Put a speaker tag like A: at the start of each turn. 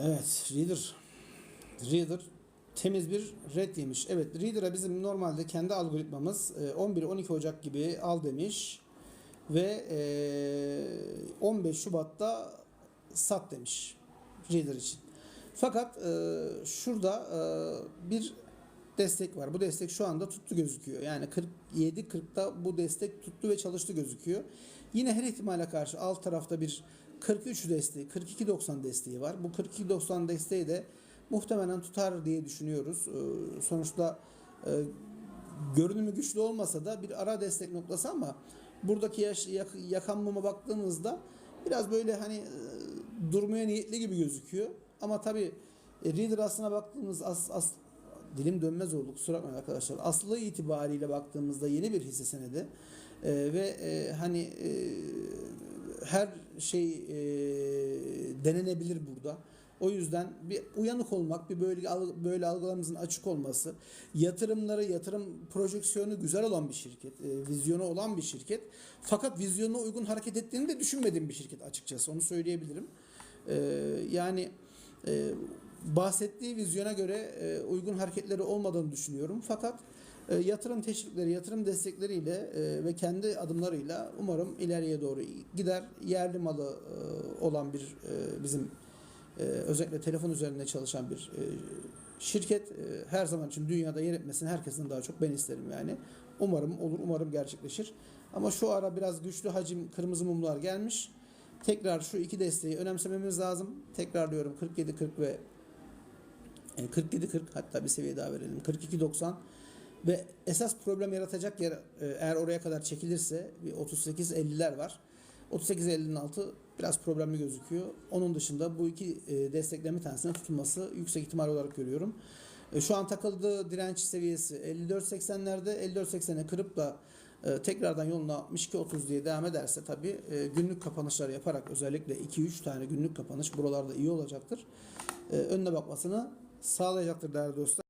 A: Evet, Reader. Reader temiz bir red yemiş. Evet, Reader'a bizim normalde kendi algoritmamız e, 11-12 Ocak gibi al demiş ve e, 15 Şubat'ta sat demiş Reader için. Fakat e, şurada e, bir destek var. Bu destek şu anda tuttu gözüküyor. Yani 47-40'da bu destek tuttu ve çalıştı gözüküyor. Yine her ihtimale karşı alt tarafta bir 43 desteği, 42.90 desteği var. Bu 42.90 desteği de muhtemelen tutar diye düşünüyoruz. Ee, Sonuçta e, görünümü güçlü olmasa da bir ara destek noktası ama buradaki yaş, yak, yakan muma baktığımızda biraz böyle hani e, durmaya niyetli gibi gözüküyor. Ama tabi Reader aslına baktığımız as, as, dilim dönmez oldu kusura bakmayın arkadaşlar. Aslı itibariyle baktığımızda yeni bir hisse senedi. Ee, ve e, hani e, her şey e, denenebilir burada. O yüzden bir uyanık olmak, bir böyle böyle algılarımızın açık olması, yatırımları, yatırım projeksiyonu güzel olan bir şirket, e, vizyonu olan bir şirket. Fakat vizyonuna uygun hareket ettiğini de düşünmediğim bir şirket açıkçası. Onu söyleyebilirim. E, yani e, bahsettiği vizyona göre e, uygun hareketleri olmadığını düşünüyorum. Fakat e, yatırım teşvikleri, yatırım destekleriyle e, ve kendi adımlarıyla umarım ileriye doğru gider. Yerli malı olan bir bizim özellikle telefon üzerinde çalışan bir şirket her zaman için dünyada yer etmesini herkesin daha çok ben isterim yani. Umarım olur, umarım gerçekleşir. Ama şu ara biraz güçlü hacim kırmızı mumlar gelmiş. Tekrar şu iki desteği önemsememiz lazım. Tekrarlıyorum 47-40 ve e, 47-40 hatta bir seviye daha verelim. 42-90 ve esas problem yaratacak yer e, eğer oraya kadar çekilirse bir 38-50'ler var. 38-50'nin altı biraz problemli gözüküyor. Onun dışında bu iki e, destekleme tanesinin tutulması yüksek ihtimal olarak görüyorum. E, Şu an takıldığı direnç seviyesi 54.80'lerde 54.80'e kırıp da tekrardan yoluna 62.30 diye devam ederse tabii e, günlük kapanışlar yaparak özellikle 2-3 tane günlük kapanış buralarda iyi olacaktır. Önüne bakmasını sağlayacaktır değerli dostlar.